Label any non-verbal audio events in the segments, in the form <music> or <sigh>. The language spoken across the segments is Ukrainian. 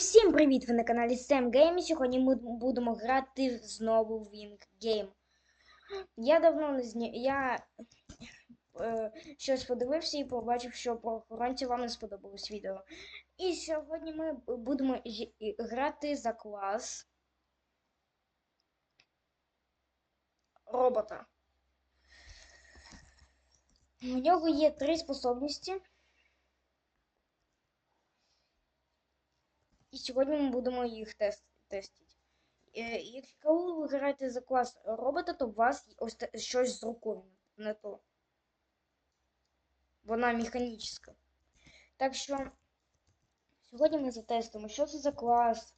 всім привіт! Ви на каналі Sam Game. Сьогодні ми будемо грати знову в Wing Game. Я давно не зня... Я е, щось подивився і побачив, що про охоронців вам не сподобалось відео. І сьогодні ми будемо грати за клас робота. У нього є три способності. І сьогодні ми будемо їх тест, тестити. Е, Якщо ви граєте за клас робота, то у вас ось щось з рукою не то. Вона механічна. Так що сьогодні ми затестимо, що це за клас,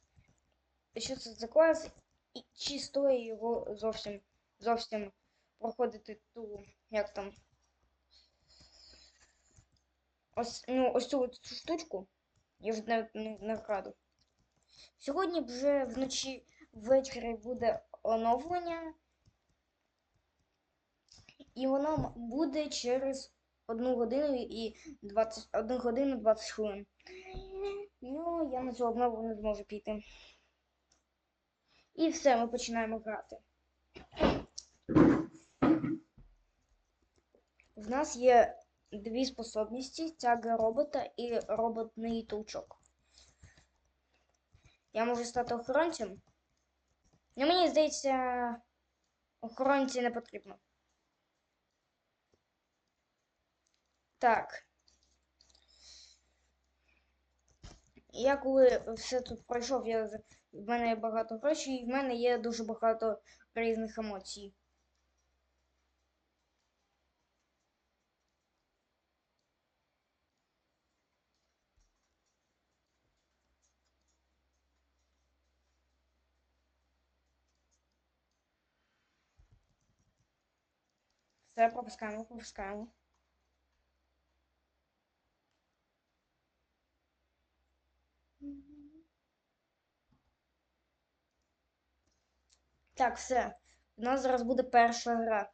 що це за клас, і чи стоїть його зовсім зовсім проходити ту, як там. Ось, ну, ось цю штучку. Я вже навіть не, не вкраду. Сьогодні вже вночі ввечері буде оновлення. І воно буде через 1 годину і 20, 1 годину 20 хвилин. Ну, я на цю обнову не зможу піти. І все, ми починаємо грати. В нас є дві способності: тяга робота і роботний толчок. Я можу стати охоронцем. Ну, мені здається, охоронці не потрібно. Так. Я коли все тут пройшов, я, в мене є багато грошей, і в мене є дуже багато різних емоцій. Все, пропускаємо, пропускаємо. Так, все. У нас зараз буде перша гра.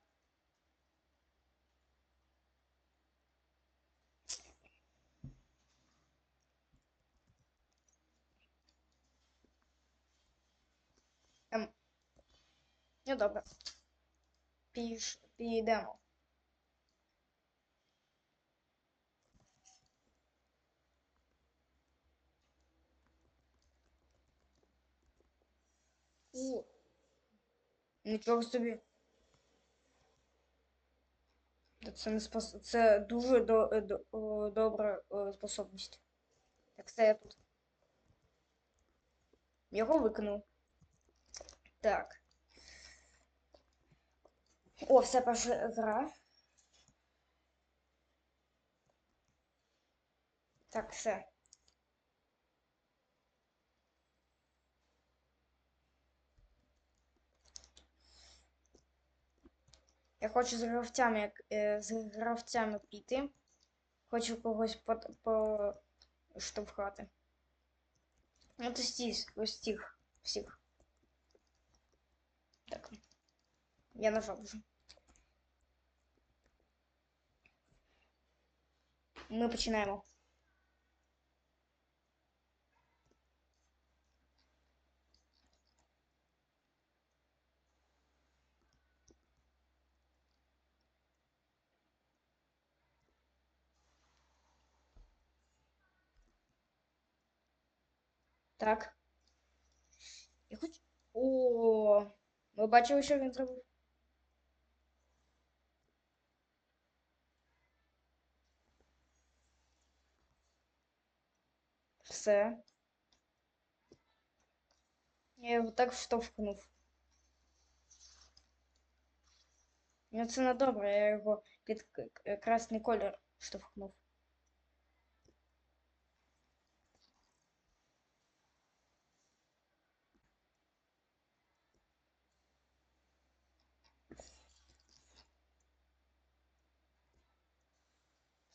Ем. Ну добре. Піш... Підемо. Нічого собі. Це не спос... Це дуже до... до... добра способність. Так, все я тут. Його викинув. Так. О, все перша гра. Так, все. Я хочу з гравцями, е, з гравцями піти. Хочу когось по, поштовхати. От ось цих всіх. Так. Я нажав вже. Ми починаємо. Так. Я хочу. О, ви бачили, що він? Все. Я його так вштовхнув. Ну це не добре, я його під красний колір штовхнув.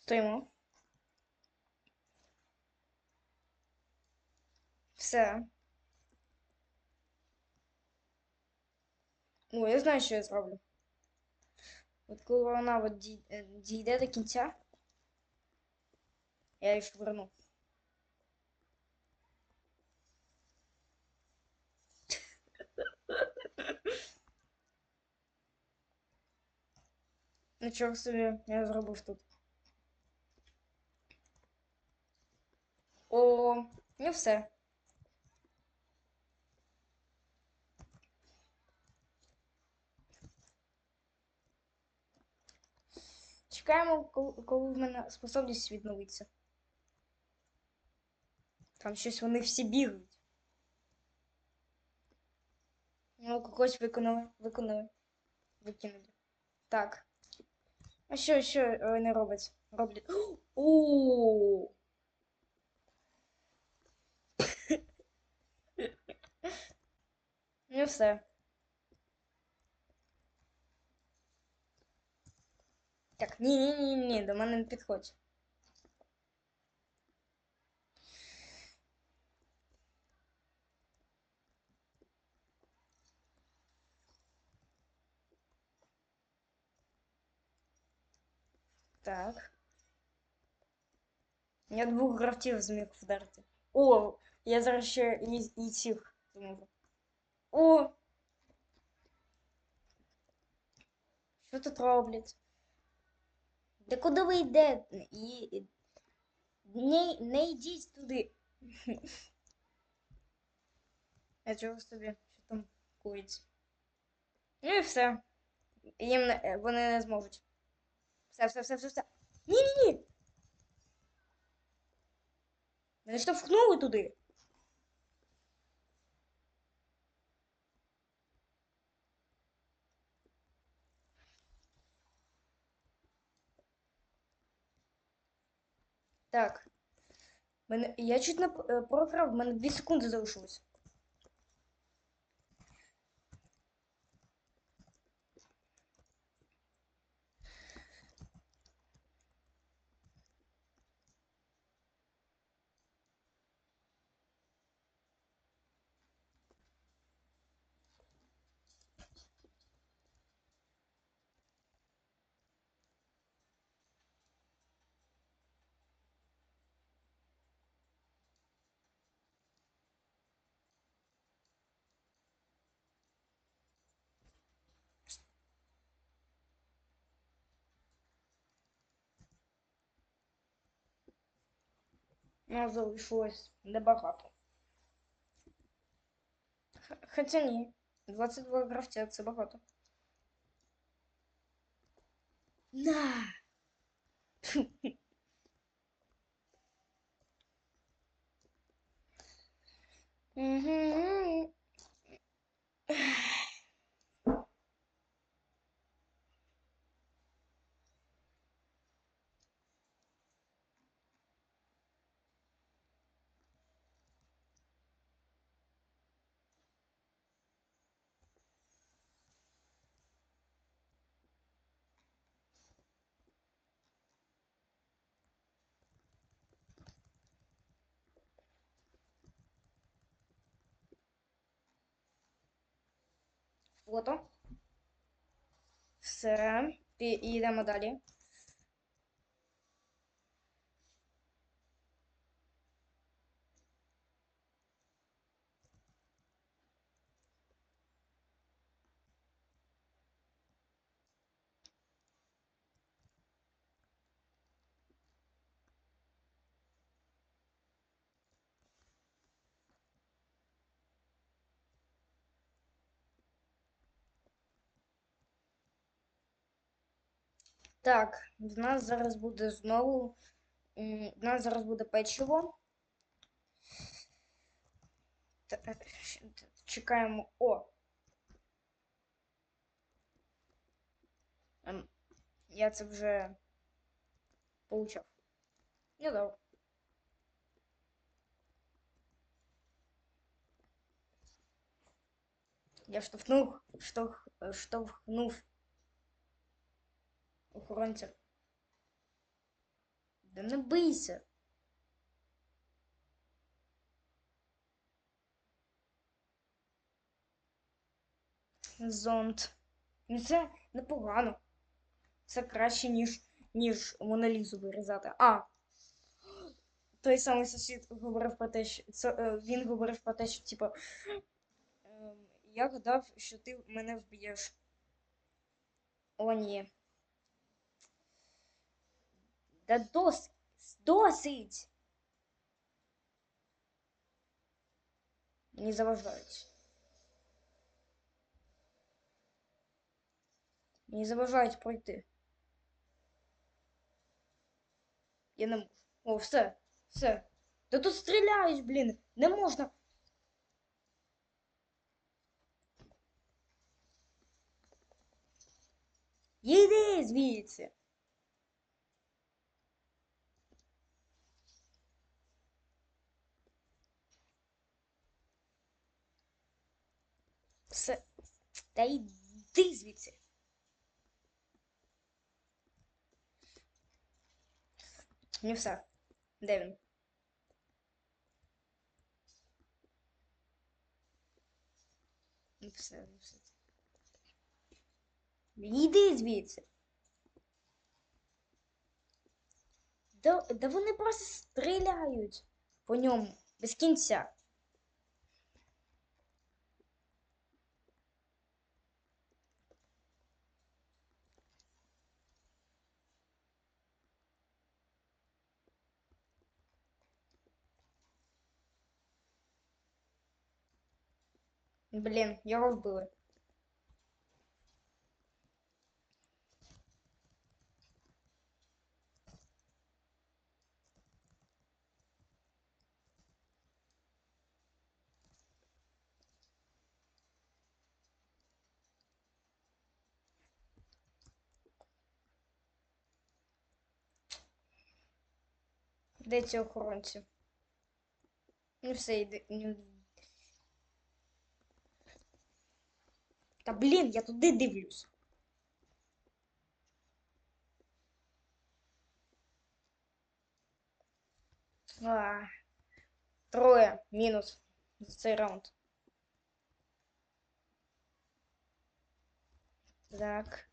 Стоїмо. все. Ну, я знаю, що я зроблю. От коли вона от е, дійде до кінця, я її швирну. Ну чого собі я зробив тут? О, не все. Чекаємо, коли, в мене способність відновиться. Там щось вони всі бігають. Ну, когось виконали, виконали. Викинули. Так. А що, що вони роблять? Роблять. <gasps> О! <laughs> Ну все. ні, ні, ні, ні, до мене не підходь. Так. Я двох гравців зміг вдарити. О, я зараз ще і, і цих зможу. О! Що тут роблять? Де куди ви йдете? Не, не йдіть туди. <laughs> Я чого собі, що там кується. Ну і все. Їм не, е, вони не зможуть. Все, все, все, все, все. Ні-ні-ні. Мене штовхнули туди. Так. Мене... Я чуть не програв, в мене 2 секунди залишилось. Ну, залишилось небагато. Хоча ні. 22 гравця це багато. На! Мгм. Фото. Все. И йдемо далі. Так, в нас зараз буде знову. В нас зараз буде печиво. Та- е, щ- т- Чекаємо. О! Ем, Я це вже получав. Ну добре. Я штовхнув, штовх, штовхнув охоронця. Да не бийся. Зонт. Ну це непогано. Це краще, ніж, ніж Монолізу вирізати. А! Той самий сусід говорив про те, що е, він говорив про те, що типу, ем, я гадав, що ти мене вб'єш. О, ні. Да досить. Досить. Не заважають. Не заважають пройти. Я не можу. О, все, все. Та тут стріляють, блін. Не можна. Їди звідси. Все. Та йди звідси. Ну все. Де він? Ну все, ну все. Йди звідси. Да, да вони просто стріляють по ньому без кінця. Блін, його вбили. Де ці охоронці? Ну все, йди. Та блін, я туди дивлюсь. А, троє мінус за цей раунд. Так.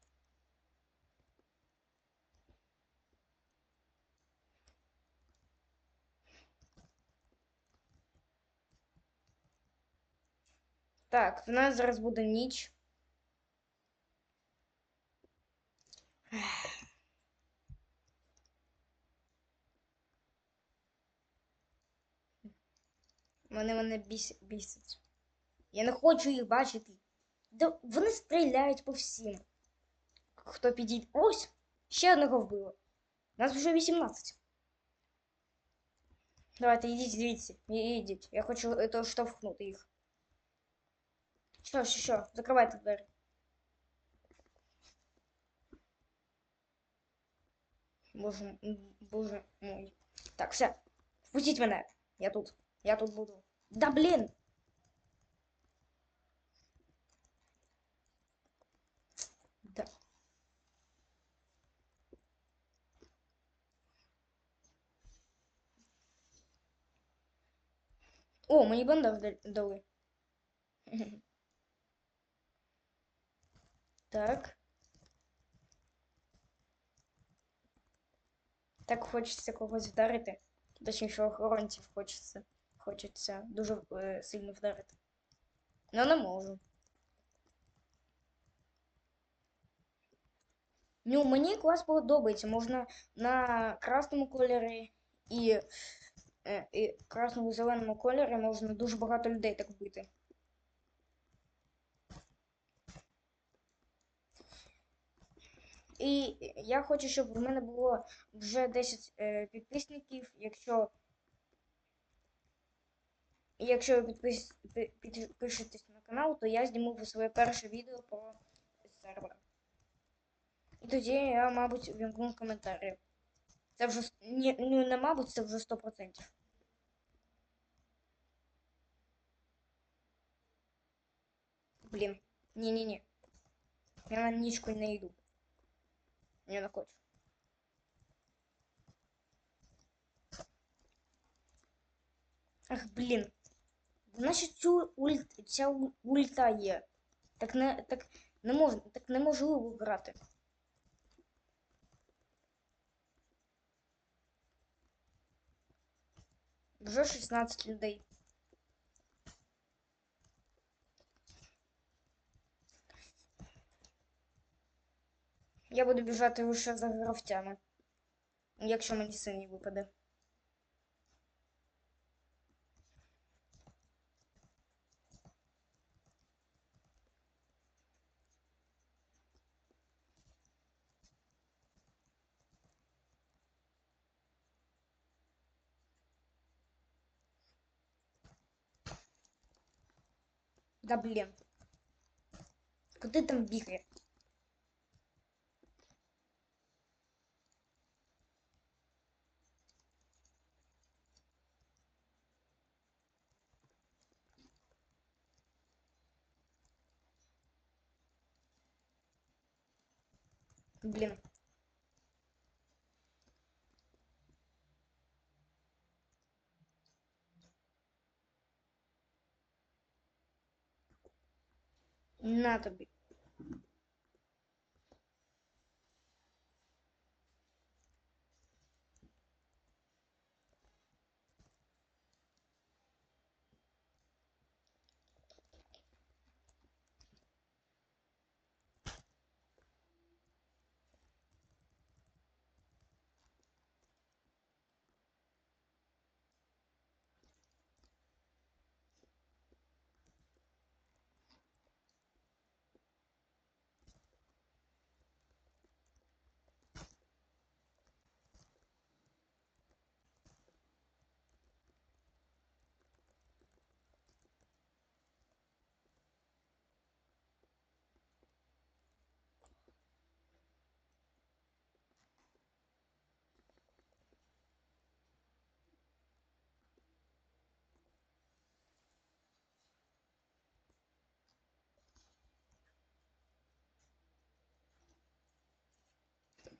Так, в нас зараз буде ніч. Вони мене біс... бісять. Я не хочу їх бачити. Да вони стріляють по всім. Хто підійде. Ось! Ще одного вбило. Нас вже 18. Давайте, йдіть звідси. І- Ідіть. Я хочу это, штовхнути їх. Що, що, що? Закривайте двері. Боже, м, боже мой. Так, все. Впустіть мене. Я тут. Я тут буду. Да блін! Да. О, мені бандаж да- дали. Так. Так хочеться когось вдарити. Точніше, охоронців хочеться. Хочеться дуже е, сильно вдарити. Ну не можу. Ну, мені клас подобається. Можна на красному кольорі і, е, і красному зеленому кольорі можна дуже багато людей так бити. І я хочу, щоб в мене було вже 10 е, підписників, якщо. Якщо ви підпис... підпишетесь на канал, то я зніму своє перше відео про сервер. І тоді я, мабуть, вімкну коментарі. Це вже ні, ну не мабуть, це вже 100%. Блін. Ні-ні-ні. Я на нічку не йду. Не хочу. Ах, блін. Значить, цю ульт, ця ульта є. Так не, так не можна, так неможливо грати. Вже 16 людей. Я буду біжати лише за гравцями. Якщо мені синій випаде. Да блін. Куди там бігає? Блін. На тобі.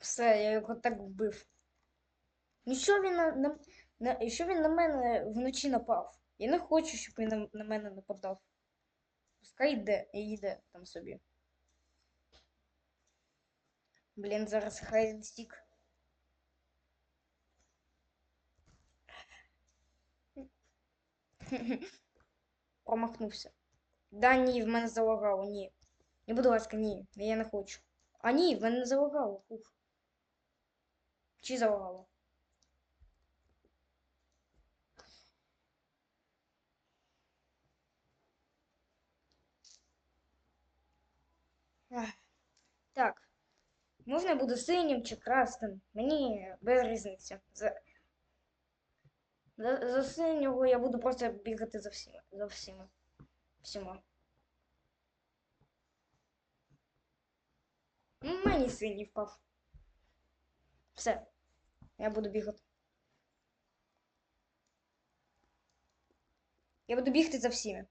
Все, я його так вбив. Ну що він на, на, на, що він на мене вночі напав? Я не хочу, щоб він на, на мене нападав. Пускай йде і йде там собі. Блін, зараз хай стік. <laughs> Промахнувся. Да, ні, в мене залагало, ні. Не будь ласка, ні, я не хочу. А ні, в мене не залагало. Ух. Чи залагало? Ах. Так. Можна буду синім чи красним? Мені без різниці. За, за, за синього я буду просто бігати за всіма. За всіма. Всіма. Мені синій впав. Все. Я буду бігати. Я буду бігти за всіми.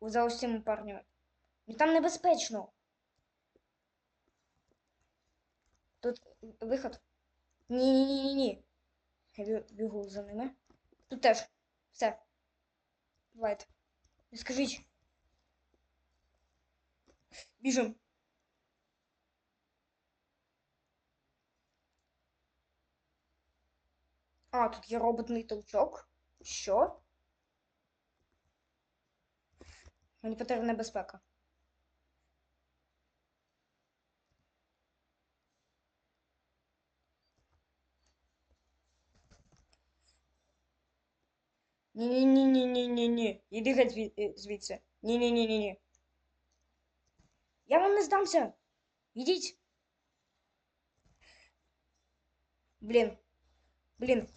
За усіма парнями. Ну там небезпечно. Тут виход. Ні-ні-ні-ні-ні. Я бігу за ними. Тут теж. Все. Давайте. Не скажіть. Біжим. А, тут є роботний толчок. Що? Мені потрібна безпека. Ні-ні-ні-ні-ні-ні-ні. Іди геть зві- е, звідси. Ні-ні-ні-ні-ні. Я вам не здамся. Ідіть. Блін. Блін.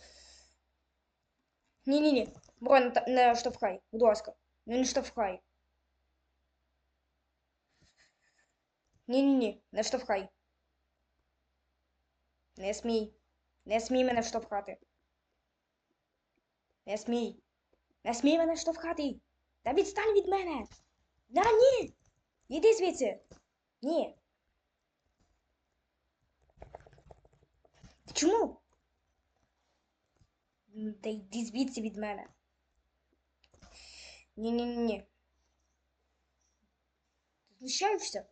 Ні-ні-ні. Бро, не, та- не штовхай, будь ласка. Ну не штовхай. Ні-ні-ні, не штовхай. Не смій. Не смій мене штовхати. Не смій. Не смій мене штовхати. Та відстань від мене. Да ні. Іди звідси. Ні. Ти чому? Та йди звідси від мене. Ні-ні-ні. Ти знущаєшся?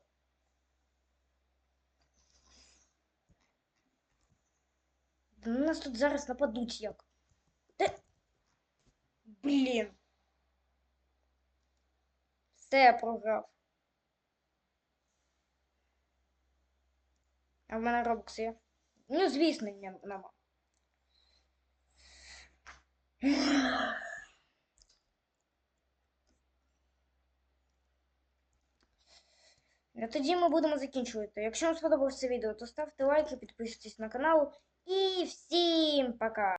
На нас тут зараз нападуть як. Та... Блін. Все, я програв. А в мене робокс є? Ну, звісно, нема. Ну, тоді ми будемо закінчувати. Якщо вам сподобалося відео, то ставте лайки, підписуйтесь на канал і всім пока!